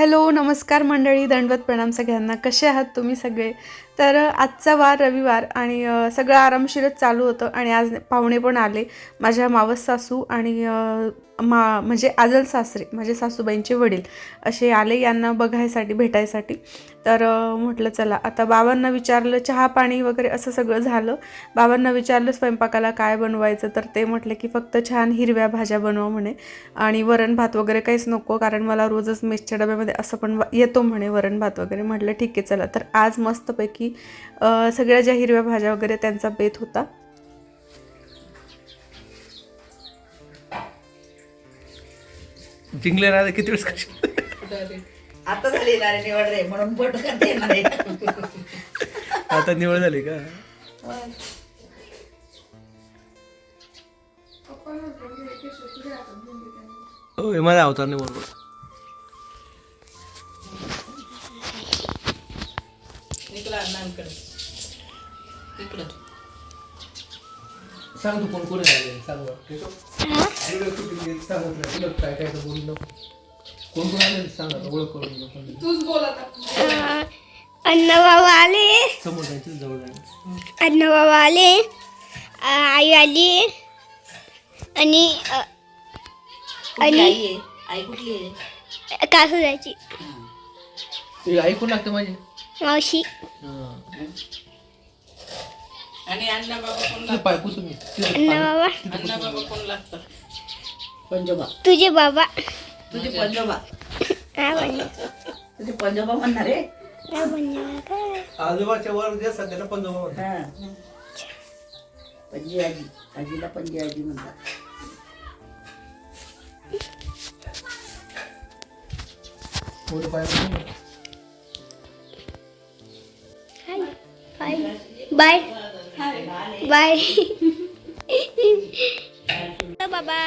Hello नमस्कार मंडळी दंडवत प्रणाम सगळ्यांना. कसे आहात तुम्ही सगळे? तर आजचा वार रविवार आणि सगळं आरामशीरच चालू होतं आणि आज पाहुणे पण आले. माझ्या मावस सासू आणि मा म्हणजे आजल सासरे माझे सासूबाईंचे वडील असे आले यांना बघायसाठी भेटायसाठी. तर म्हटलं चला आता बाबांना विचारलं चहा पाणी वगैरे असं सगळं झालं. बाबांना विचारलं स्वयंपाकाला काय बनवायचं तर ते म्हटलं की फक्त छान हिरव्या भाज्या बनव म्हणे. आणि वरण भात वगैरे काहीच नको कारण मला रोजच मेसच्या डब्यामध्ये असं पण येतो म्हणे वरण भात वगैरे. म्हटलं ठीक आहे चला. तर आज मस्तपैकी अ, सगळ्या ज्या हिरव्या भाज्या वगैरे त्यांचा बेत होता. जिंकले ना किती वेळेस करशील आता झाली ना रे निवड रे म्हणून बट करता आता निवड झाली का? माझा अवतार नाही बरोबर सांग तू कोण कोण आले सांग काय काय बोलू नको. कोण कोण आले? सांग आता ओळख करून नको. अन्नबाबा आले. समोर जायचं जवळ जायचं. अन्नबाबा आले. आ, आई आली. आणि आई कुठली आहे? कासू जायची. ते ऐकून लागतं माझे? मावशी. आणि अण्णा बाबा कोण अण्णा बाबा. कोण पंजोबा. तुझे बाबा. तुझे पंजोबा. काय म्हणले तुझे पंजोबा म्हणणार काय काय आजोबाच्या वर जे त्याला पण जमा म्हणतात. हा. पंजी आजी. आजीला पंजी आजी म्हणतात. वर पाय पुसू. बाय बाय बाय हॅलो बाबा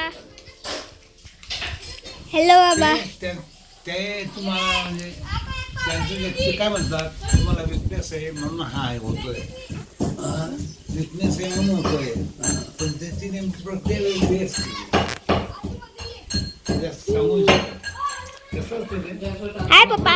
हॅलो बाबा ते ते तुम्हाला म्हणजे त्यांचं जे- ते काय म्हणतात? तुम्हाला विकनेस आहे म्हणून हा आहे होतोय. विकनेस आहे म्हणून होतोय. पण त्याची नेमकी प्रक्रिया वेगळी असते. जास्त सांगू शकत कसं असतं ते? हाय पप्पा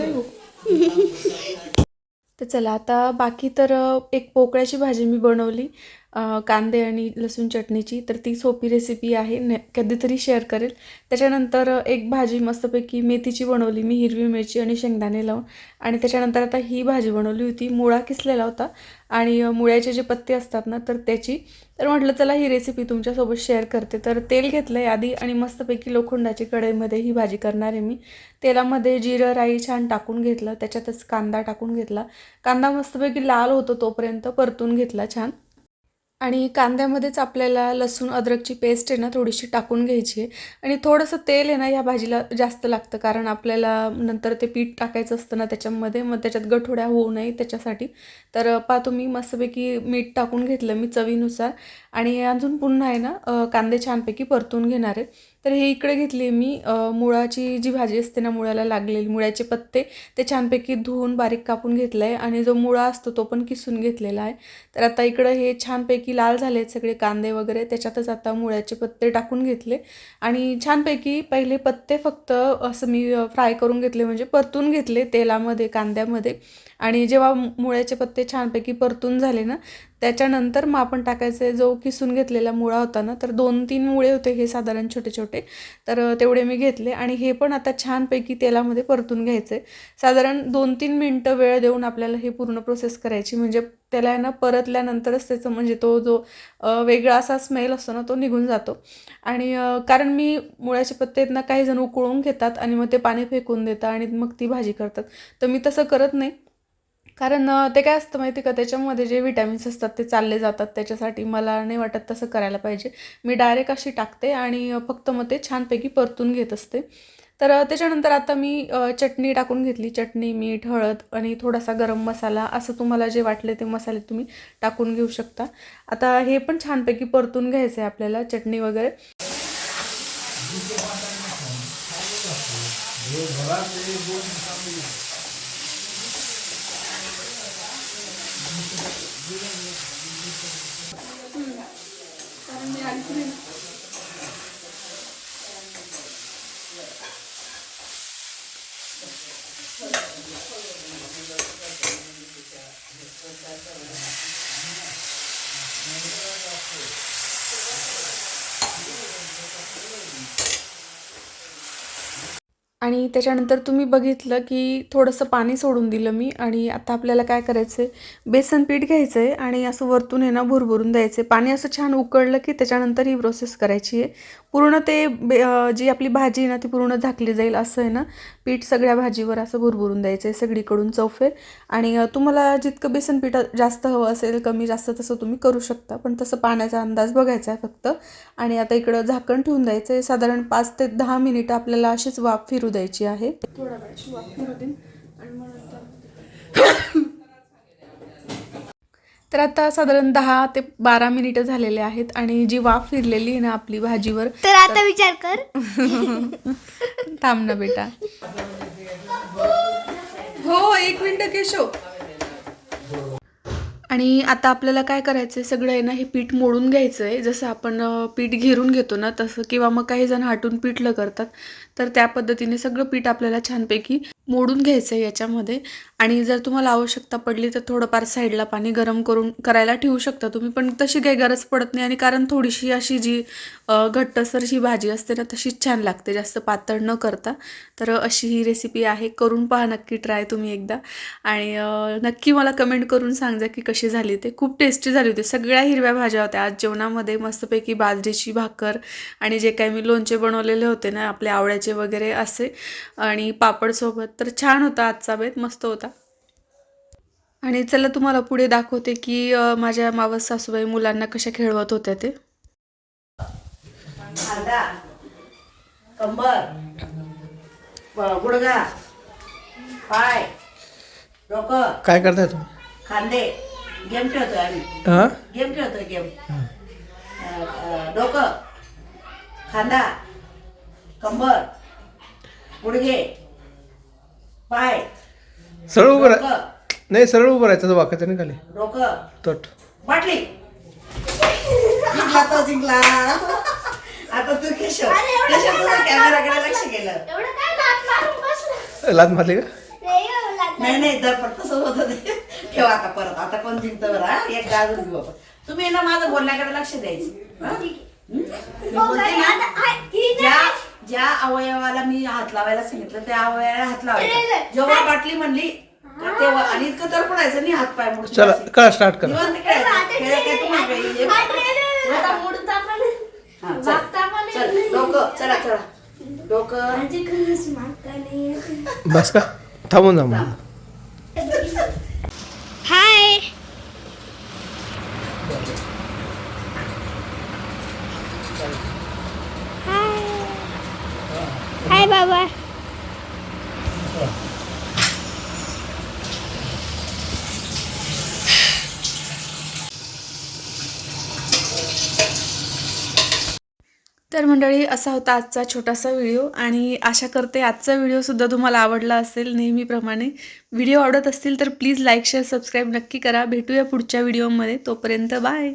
आलं जास्त तर चला आता बाकी तर एक पोकळ्याची भाजी मी बनवली. कांदे आणि लसूण चटणीची तर ती सोपी रेसिपी आहे. न कधीतरी शेअर करेल. त्याच्यानंतर एक भाजी मस्तपैकी मेथीची बनवली. मी हिरवी मिरची आणि शेंगदाणे लावून. आणि त्याच्यानंतर आता ही भाजी बनवली होती. मुळा किसलेला होता. आणि मुळ्याचे जे पत्ते असतात ना तर त्याची. तर म्हटलं चला ही रेसिपी तुमच्यासोबत शेअर करते. तर तेल घेतलं आहे आधी आणि मस्तपैकी लोखंडाची कढईमध्ये ही भाजी करणार आहे मी. तेलामध्ये जिरं राई छान टाकून घेतलं. त्याच्यातच कांदा टाकून घेतला. कांदा मस्तपैकी लाल होतो तोपर्यंत परतून घेतला छान. आणि कांद्यामध्येच आपल्याला लसूण अद्रकची पेस्ट आहे ना थोडीशी टाकून घ्यायची आहे. आणि थोडंसं तेल आहे ना या भाजीला जास्त लागतं. कारण आपल्याला नंतर ते पीठ टाकायचं असतं ना त्याच्यामध्ये. मग त्याच्यात गठोड्या होऊ नये त्याच्यासाठी. तर पा तुम्ही मस्तपैकी मीठ टाकून घेतलं मी चवीनुसार. आणि अजून पुन्हा आहे ना कांदे छानपैकी परतून घेणार आहे. तर हे इकडे घेतली मी. मुळाची जी भाजी असते ना मुळाला लागलेली मुळ्याचे पत्ते ते छानपैकी धुवून बारीक कापून घेतलं आहे आणि जो मुळा असतो तो पण किसून घेतलेला आहे. तर आता इकडं हे छानपैकी लाल झाले आहेत सगळे कांदे वगैरे त्याच्यातच आता मुळ्याचे पत्ते टाकून घेतले. आणि छानपैकी पहिले पत्ते फक्त असं मी फ्राय करून घेतले म्हणजे परतून घेतले तेलामध्ये कांद्यामध्ये. आणि जेव्हा मुळ्याचे पत्ते छानपैकी परतून झाले ना त्याच्यानंतर मग आपण टाकायचे जो किसून घेतलेला मुळा होता ना तर दोन तीन मुळे होते हे साधारण छोटे छोटे. तर तेवढे मी घेतले आणि हे पण आता छानपैकी तेलामध्ये परतून घ्यायचे साधारण दोन तीन मिनटं वेळ देऊन आपल्याला हे पूर्ण प्रोसेस करायची. म्हणजे त्याला आहे ना परतल्यानंतरच त्याचं म्हणजे तो जो वेगळा असा स्मेल असतो ना तो निघून जातो. आणि कारण मी मुळ्याचे पत्ते ना काही जण उकळून घेतात आणि मग ते पाणी फेकून देतात आणि मग ती भाजी करतात. तर मी तसं करत नाही. कारण ते काय असतं माहिती का त्याच्यामध्ये जे विटॅमिन्स असतात ते चालले जातात. त्याच्यासाठी मला नाही वाटत तसं करायला पाहिजे. मी डायरेक्ट अशी टाकते आणि फक्त मग ते छानपैकी परतून घेत असते. तर त्याच्यानंतर आता मी चटणी टाकून घेतली. चटणी मीठ हळद आणि थोडासा गरम मसाला असं तुम्हाला जे वाटले ते मसाले तुम्ही टाकून घेऊ शकता. आता हे पण छानपैकी परतून घ्यायचं आहे आपल्याला चटणी वगैरे. അടിക്കുന്നു आणि त्याच्यानंतर तुम्ही बघितलं की थोडंसं पाणी सोडून दिलं मी आणि आता आपल्याला काय करायचं आहे बेसन पीठ घ्यायचं आहे आणि असं वरतून आहे ना भुरभरून द्यायचं आहे पाणी असं छान उकळलं की त्याच्यानंतर ही प्रोसेस करायची आहे. पूर्ण ते बे जी आपली भाजी आहे ना ती पूर्ण झाकली जाईल असं आहे ना? पीठ सगळ्या भाजीवर असं भुरभरून द्यायचं आहे सगळीकडून चौफेर आणि तुम्हाला जितकं बेसन पीठ जास्त हवं असेल कमी जास्त तसं तुम्ही करू शकता. पण तसं पाण्याचा अंदाज बघायचा आहे फक्त. आणि आता इकडं झाकण ठेवून द्यायचं आहे साधारण पाच ते दहा मिनिटं आपल्याला अशीच वाफ फिरू द्यायची आहे. थोडा वेळ अशी वाफ फिरू देईन आणि मग नंतर तर आता साधारण दहा ते बारा मिनिटं झालेले आहेत आणि जी वाफ फिरलेली आहे ना आपली भाजीवर तर आता विचार कर. थांब ना बेटा. हो एक मिनिट केशव. आणि आता आपल्याला काय करायचं आहे सगळं आहे ना हे पीठ मोडून घ्यायचं आहे जसं आपण पीठ घेरून घेतो ना तसं किंवा मग काही जण हाटून पिठलं करतात तर त्या पद्धतीने सगळं पीठ आपल्याला छानपैकी मोडून घ्यायचं आहे याच्यामध्ये. आणि जर तुम्हाला आवश्यकता पडली तर थोडंफार साईडला पाणी गरम करून करायला ठेवू शकता तुम्ही. पण तशी काही गरज पडत नाही आणि कारण थोडीशी अशी जी घट्टसर जी भाजी असते ना तशीच छान लागते. जास्त पातळ न करता. तर अशी ही रेसिपी आहे. करून पहा नक्की ट्राय तुम्ही एकदा. आणि नक्की मला कमेंट करून सांगा की कशी झाली ते. खूप टेस्टी झाली होती. सगळ्या हिरव्या भाज्या होत्या. आज जेवणामध्ये मस्तपैकी बाजरीची भाकर आणि जे काही मी लोणचे बनवलेले होते ना आपले आवड्याचे वगैरे असे आणि पापडसोबत तर छान होता आजचा बेत मस्त होता. आणि चला तुम्हाला पुढे दाखवते की माझ्या मावस सासूबाई मुलांना कशा खेळवत होत्या ते. खांदा. कंबर. गुडघा. पाय. डोकं. काय करताय तुम्ही? खांदे. गेम खेळतोय आम्ही. गेम खेळतोय गेम. डोकं. खांदा. कंबर. गुडघे. पाय सरळ उभं राह डोकं. नाही सरळ उभं राहायचं वाकायचं नाही खाली. डोकं. तट. बाटली. जिंकला तो जिंकला. आता तू केशव. केशव तुझं कॅमेराकडे लक्ष गेलं एवढं काय मारून बसलं? मारली का? नाही हो, नाही नाही तर पण तसं होत. ठेव आता परत. आता कोण जिंकतं बरं हा? एक गाजर घेऊ आपण. तुम्ही ना माझं बोलण्याकडे लक्ष द्यायचं. हा? हं? मी बोलते ना, आता ही. ज्या ज्या अवयवाला मी हात लावायला सांगितलं त्या अवयवाला हात लावायचा. जेव्हा बाटली म्हणली तर तेव्हा आणि इतकं तर पडायचं नाही हात पाय मोडून चला. कळा स्टार्ट करा निवांत खेळायचं. खेळ काय. हा. आता मोडून हा, चल. चल, डोकं चला चला डोकं माझी खरंच मागता नाही बस का थांबून जा मग हाय हाय बाबा तर मंडळी असा होता आजचा छोटासा व्हिडिओ आणि आशा करते आजचा व्हिडिओसुद्धा तुम्हाला आवडला असेल नेहमीप्रमाणे. व्हिडिओ आवडत असतील तर प्लीज लाईक शेअर सबस्क्राईब नक्की करा. भेटूया पुढच्या व्हिडिओमध्ये. तोपर्यंत बाय.